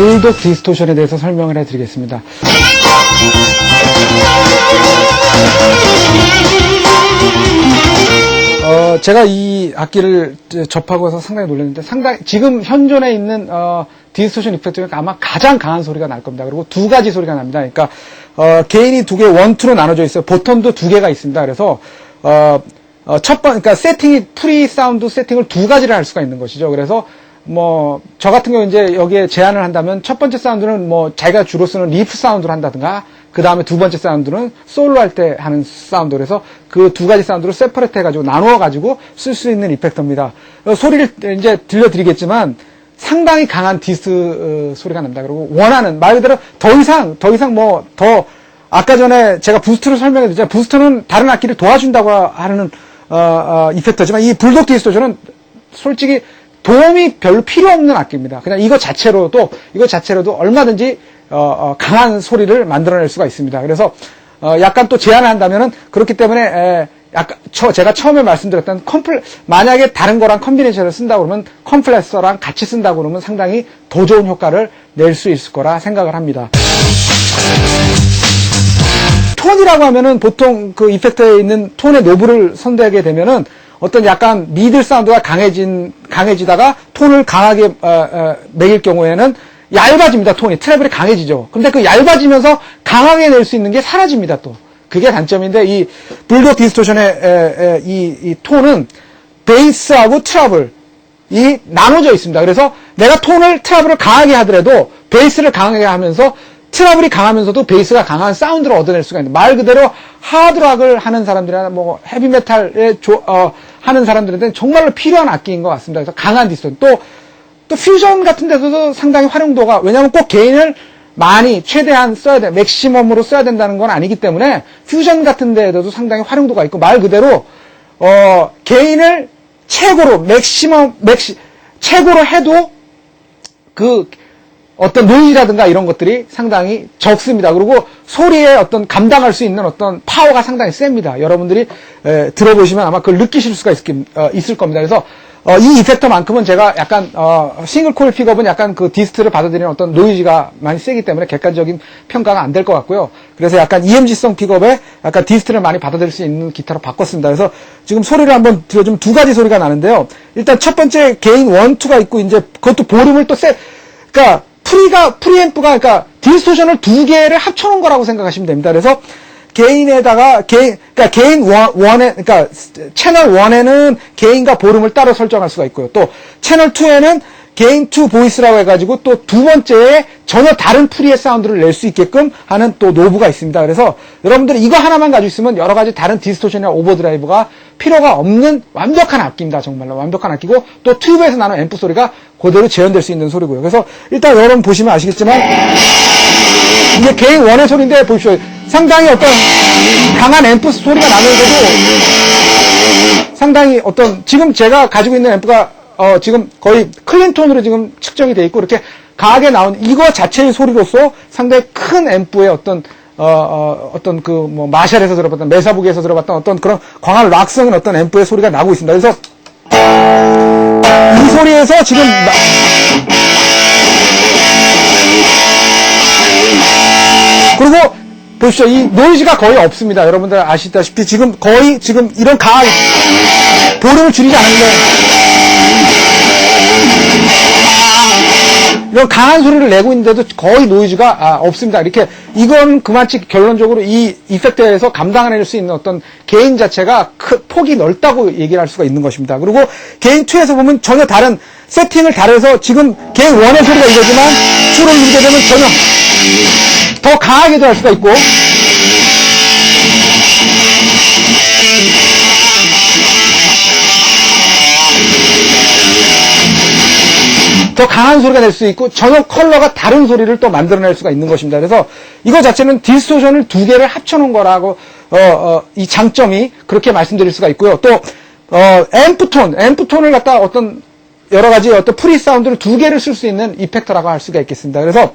불독 디스토션에 대해서 설명을 해드리겠습니다. 어, 제가 이 악기를 접하고서 상당히 놀랐는데 상당히 지금 현존에 있는 어, 디스토션 이펙트 중에 아마 가장 강한 소리가 날 겁니다. 그리고 두 가지 소리가 납니다. 그러니까 어, 개인이 두 개 원투로 나눠져 있어요. 보통도 두 개가 있습니다. 그래서 어, 어, 첫 번, 그러니까 세팅이 프리 사운드 세팅을 두 가지를 할 수가 있는 것이죠. 그래서 뭐 저 같은 경우 이제 여기에 제안을 한다면 첫 번째 사운드는 뭐 자기가 주로 쓰는 리프 사운드를 한다든가 그 다음에 두 번째 사운드는 솔로 할 때 하는 사운드 그래서 그 두 가지 사운드를 세퍼레트 해가지고 나누어 가지고 쓸 수 있는 이펙터입니다. 어, 소리를 이제 들려드리겠지만 상당히 강한 디스 어, 소리가 납니다. 그리고 원하는 말 그대로 더 이상 더 이상 뭐 더 아까 전에 제가 부스트를 설명해 드렸잖아요. 부스트는 다른 악기를 도와준다고 하는 어, 어, 이펙터지만 이 불독 디스토션은 솔직히 도움이 별로 필요 없는 악기입니다. 그냥 이거 자체로도 이거 자체로도 얼마든지 어, 어, 강한 소리를 만들어낼 수가 있습니다. 그래서 어, 약간 또 제한을 한다면은 그렇기 때문에 에, 약간 저 제가 처음에 말씀드렸던 컴플 만약에 다른 거랑 컨비네이션을 쓴다 고 그러면 컴플레서랑 같이 쓴다 고 그러면 상당히 더 좋은 효과를 낼 수 있을 거라 생각을 합니다. 톤이라고 하면은 보통 그 이펙터에 있는 톤의 노브를 선택하게 되면은 어떤 약간 미들 사운드가 강해진 강해지다가 톤을 강하게 어, 어, 매길 경우에는 얇아집니다 톤이 트래블이 강해지죠. 근데 그 얇아지면서 강하게 낼 수 있는 게 사라집니다 또 그게 단점인데 이 불독 디스토션의 에, 에, 이, 이 톤은 베이스하고 트러블 이 나눠져 있습니다. 그래서 내가 톤을 트러블을 강하게 하더라도 베이스를 강하게 하면서 트러블이 강하면서도 베이스가 강한 사운드를 얻어낼 수가 있는 말 그대로 하드락을 하는 사람들이나 뭐 헤비메탈에 조- 어, 하는 사람들한테는 정말로 필요한 악기인 것 같습니다. 그래서 강한 디스톤 또 또 퓨전 같은 데서도 상당히 활용도가 왜냐하면 꼭 개인을 많이 최대한 써야 돼 맥시멈으로 써야 된다는 건 아니기 때문에 퓨전 같은 데에도 상당히 활용도가 있고 말 그대로 어 개인을 최고로 맥시멈 맥시 최고로 해도 그 어떤 노이즈라든가 이런 것들이 상당히 적습니다. 그리고 소리에 어떤 감당할 수 있는 어떤 파워가 상당히 셉니다. 여러분들이 에, 들어보시면 아마 그걸 느끼실 수가 있, 을 겁니다. 그래서 어, 이 이펙터만큼은 제가 약간 어, 싱글 코일 픽업은 약간 그 디스트를 받아들이는 어떤 노이즈가 많이 세기 때문에 객관적인 평가가 안 될 것 같고요. 그래서 약간 EMG성 픽업에 약간 디스트를 많이 받아들일 수 있는 기타로 바꿨습니다. 그래서 지금 소리를 한번 들어주면 두 가지 소리가 나는데요. 일단 첫 번째 개인 원투가 있고 이제 그것도 볼륨을 또 세, 그러니까 프리가 프리앰프가 그러니까 디스토션을 두 개를 합쳐놓은 거라고 생각하시면 됩니다. 그래서 개인에다가 개인 그러니까 개인 원, 원에 그러니까 채널 1에는 개인과 볼륨을 따로 설정할 수가 있고요. 또 채널 2에는 개인 투 보이스라고 해가지고 또 두 번째에 전혀 다른 프리의 사운드를 낼 수 있게끔 하는 또 노브가 있습니다. 그래서 여러분들이 이거 하나만 가지고 있으면 여러 가지 다른 디스토션이나 오버드라이브가 필요가 없는 완벽한 악기입니다. 정말로 완벽한 악기고 또 튜브에서 나는 앰프 소리가 그대로 재현될 수 있는 소리고요. 그래서 일단 여러분 보시면 아시겠지만 이게 개인 원의 소리인데 보십시오. 상당히 어떤 강한 앰프 소리가 나면서도 상당히 어떤 지금 제가 가지고 있는 앰프가 어 지금 거의 클린 톤으로 지금 측정이 돼 있고 이렇게 강하게 나온 이거 자체의 소리로서 상당히 큰 앰프의 어떤 어, 어, 떤 그 뭐 마샬에서 들어봤던 메사북에서 들어봤던 어떤 그런 광활 락성인 어떤 앰프의 소리가 나고 있습니다. 그래서 이 소리에서 지금 나- 그리고 보십시오. 이 노이즈가 거의 없습니다. 여러분들 아시다시피 지금 거의 지금 이런 강한 볼륨을 줄이지 않는데 이런 강한 소리를 내고 있는데도 거의 노이즈가 아, 없습니다. 이렇게 이건 그만치 결론적으로 이 이펙터에서 감당해낼 수 있는 어떤 개인 자체가 크, 폭이 넓다고 얘기를 할 수가 있는 것입니다. 그리고 개인 2에서 보면 전혀 다른 세팅을 다르서 지금 개인 1의 소리가 이거지만 2를 누르게 되면 전혀 더 강하게도 할 수가 있고 더 강한 소리가 낼 수 있고 전혀 컬러가 다른 소리를 또 만들어낼 수가 있는 것입니다. 그래서 이거 자체는 디스토션을 두 개를 합쳐놓은 거라고 어, 어, 이 장점이 그렇게 말씀드릴 수가 있고요. 또 어, 앰프톤, 앰프톤을 갖다 어떤 여러 가지 어떤 프리 사운드를 두 개를 쓸 수 있는 이펙터라고 할 수가 있겠습니다. 그래서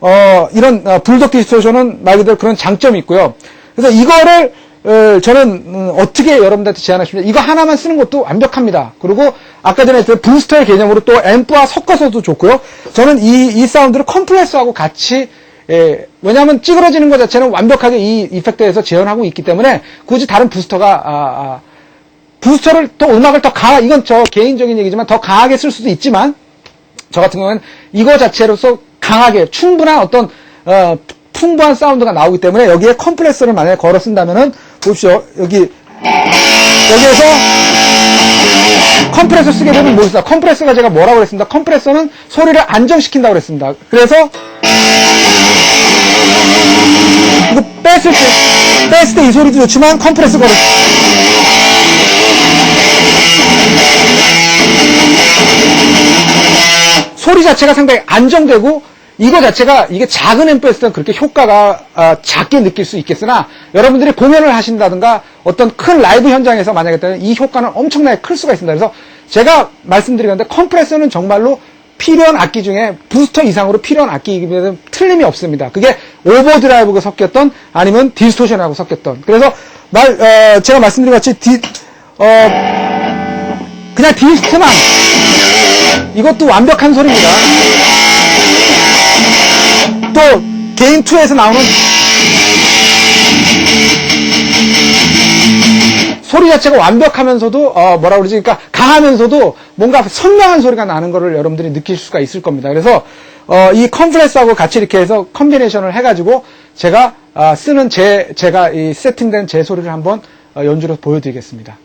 어, 이런 어, 불독 디스토션은 말 그대로 그런 장점이 있고요. 그래서 이거를 어, 저는 음, 어떻게 여러분들한테 제안하십니까? 이거 하나만 쓰는 것도 완벽합니다. 그리고 아까 전에 그 부스터의 개념으로 또 앰프와 섞어서도 좋고요. 저는 이, 이 사운드를 컴프레서하고 같이 예, 왜냐하면 찌그러지는 것 자체는 완벽하게 이 이펙터에서 재현하고 있기 때문에 굳이 다른 부스터가 아, 아, 부스터를 또 음악을 더 강하 이건 저 개인적인 얘기지만 더 강하게 쓸 수도 있지만 저 같은 경우는 이거 자체로서 강하게 충분한 어떤 어, 풍부한 사운드가 나오기 때문에 여기에 컴프레서를 만약에 걸어 쓴다면은 보십시오 여기 여기에서 컴프레서 쓰게 되면 뭐 있어? 컴프레서가 제가 뭐라고 그랬습니다. 컴프레서는 소리를 안정시킨다고 그랬습니다. 그래서 이거 뺐을 때 뺐을 때 이 소리도 좋지만 컴프레서 걸어 소리 자체가 상당히 안정되고 이거 자체가 이게 작은 앰프였을 때는 그렇게 효과가 아, 작게 느낄 수 있겠으나 여러분들이 공연을 하신다든가 어떤 큰 라이브 현장에서 만약에 때는 이 효과는 엄청나게 클 수가 있습니다. 그래서 제가 말씀드리는데 컴프레서는 정말로 필요한 악기 중에 부스터 이상으로 필요한 악기이기면 틀림이 없습니다. 그게 오버드라이브가 섞였던 아니면 디스토션하고 섞였던 그래서 말 어, 제가 말씀드린 것 같이 디, 어, 그냥 디스트만 이것도 완벽한 소리입니다. 또 개인 2에서 나오는 소리 자체가 완벽하면서도 어, 뭐라 그러지? 그러니까 강하면서도 뭔가 선명한 소리가 나는 거를 여러분들이 느낄 수가 있을 겁니다. 그래서 어, 이 컴프레스하고 같이 이렇게 해서 컨비네이션을 해가지고 제가 아, 쓰는 제 제가 이 세팅된 제 소리를 한번 어, 연주로 보여드리겠습니다.